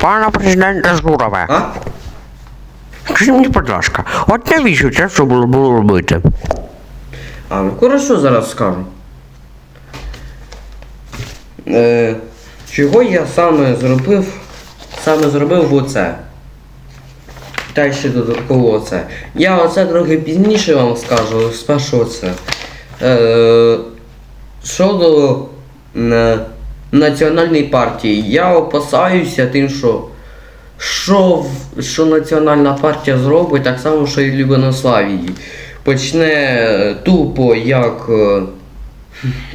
Пане президенте Журове, А? скажіть мені, будь ласка, от навіщо це що було, було робити? А, ну хорошо зараз скажу. Е, чого я саме зробив? Саме зробив оце. Та ще додатково оце. Я оце трохи пізніше вам скажу, спершу оце. Е, щодо е, національної партії, я опасаюся тим, що що, що національна партія зробить, так само, що і Любонославії. Почне е, тупо як. е,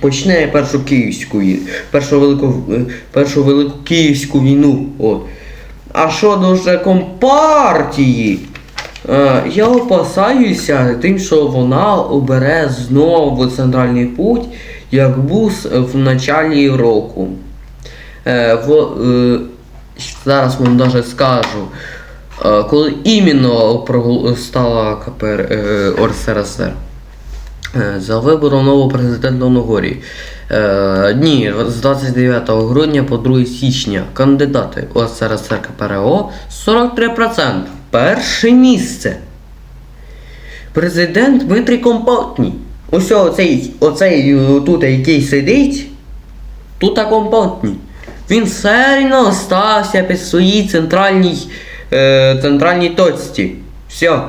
Почне першу київську першу велику, е, першу велику київську війну. От. А щодо вже компартії, е, я опасаюся тим, що вона обере знову центральний путь, як був в началі року. Е, в, е, зараз вам даже скажу, е, коли іменно стала КПР е, РСРСР. Е, За вибором нового президента Ногорії. Е, дні з 29 грудня по 2 січня кандидати ОСРСР КПРО 43%. Перше місце. Президент Дмитрій Компотній. Ось оцей, оцей е, тут, який сидить, тут компотній. Він серйозно стався під своїй центральній, е, центральній точці. Все.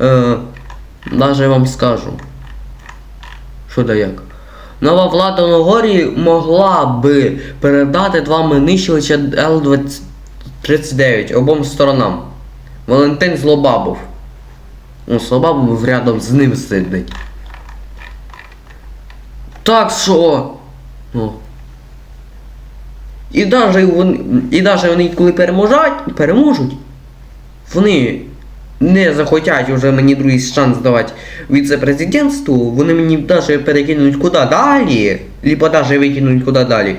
Е, Даже вам скажу. Що да як. Нова влада Ногорії могла би передати два винищувача Л-39 обом сторонам. Валентин Злобабов. Ну, Злобабов рядом з ним сидить. Так що. Ну. І навіть вони, і даже вони коли переможать, переможуть, вони не захотять уже мені другий шанс давати віце-президентству, вони мені навіть перекинуть куди далі, либо навіть викинуть куди далі.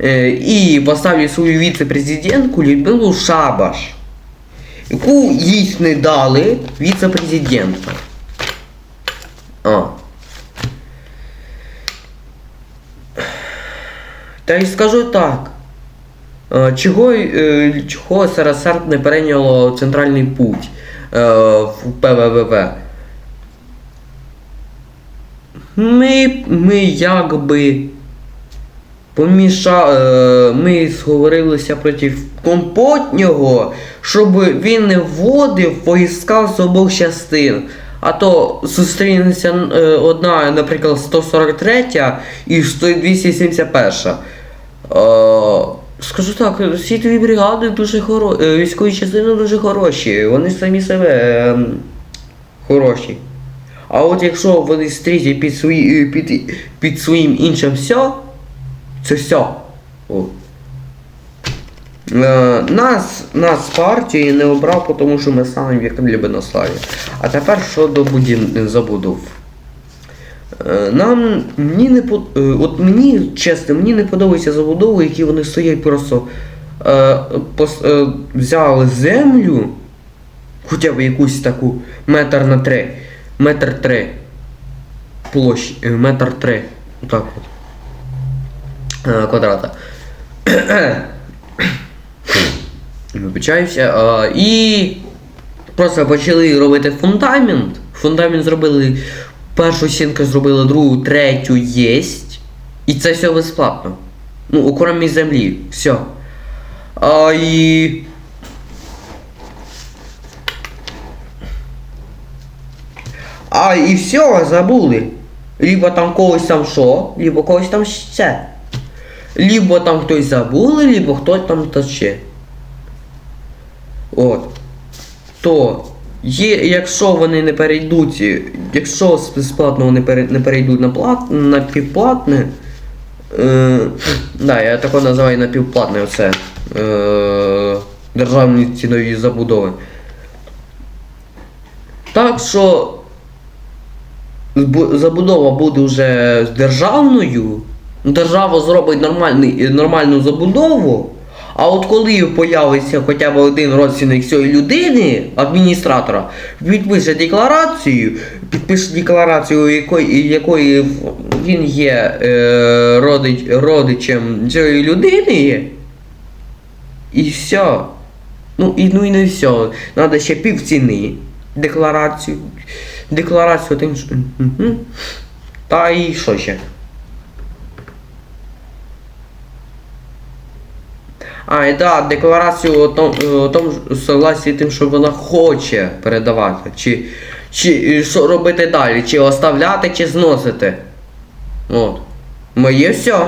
Е, і поставлять свою віце-президентку Людмилу Шабаш, яку їй не дали віце-президента. А. Та й скажу так. Е, Чого, е, чого СРСР не перейняло центральний путь е, в ПВВВ? Ми, ми якби поміша, е, ми зговорилися проти компотнього, щоб він не вводив війська з обох частин. А то зустрінеться е, одна, наприклад, 143 і 271. Е, скажу так, світові бригади дуже хоро... е, військові частини дуже хороші. Вони самі себе е, хороші. А от якщо вони стрітять під, свої, під, під своїм іншим все, це все. О. Е, нас, нас партії не обрав, тому що ми саме як Любинославі. А тепер щодо будів... забудов. Е, Нам мені не по- е, от мені, чесно, мені не подобаються забудови, які вони стоять просто е, пос, е, взяли землю, хоча б якусь таку метр на три, метр три площі, е, метр три, отак от квадрата. Вибачаюся. І просто почали робити фундамент. Фундамент зробили. Першу стінку зробили, другу, третю єсть. І це все безплатно. Ну, окремі землі. Все. А і. А і все, забули. Либо там когось там що, либо когось там ще. Либо там хтось забули, либо хтось там то ще. От. То є, якщо вони не перейдуть, якщо з безплатного не, не перейдуть на плат, на півплатне, е, да, я тако називаю напівплатне оце. Е, державні цінові забудови. Так що забудова буде вже державною, держава зробить нормальний, нормальну забудову, а от коли появиться хоча б один родственник цієї людини, адміністратора, підпише декларацію, підпише декларацію, якої, якої він є е, родич, родичем цієї людини, І все. Ну і ну і не все. Надо ще пів ціни. Декларацію. Декларацію тим. що- Та і що ще? А, і да, декларацію о том, о том согласі тим, що вона хоче передавати. Чи, чи е, що робити далі? Чи оставляти, чи зносити. От. Моє все.